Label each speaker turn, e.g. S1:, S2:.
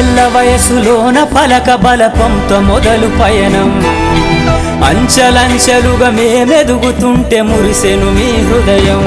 S1: ఐదేళ్ళ వయసులోన పలక బలపంతో మొదలు పయనం. అంచలంచలుగా మేమెదుగుతుంటే మురిసెను మీ హృదయం.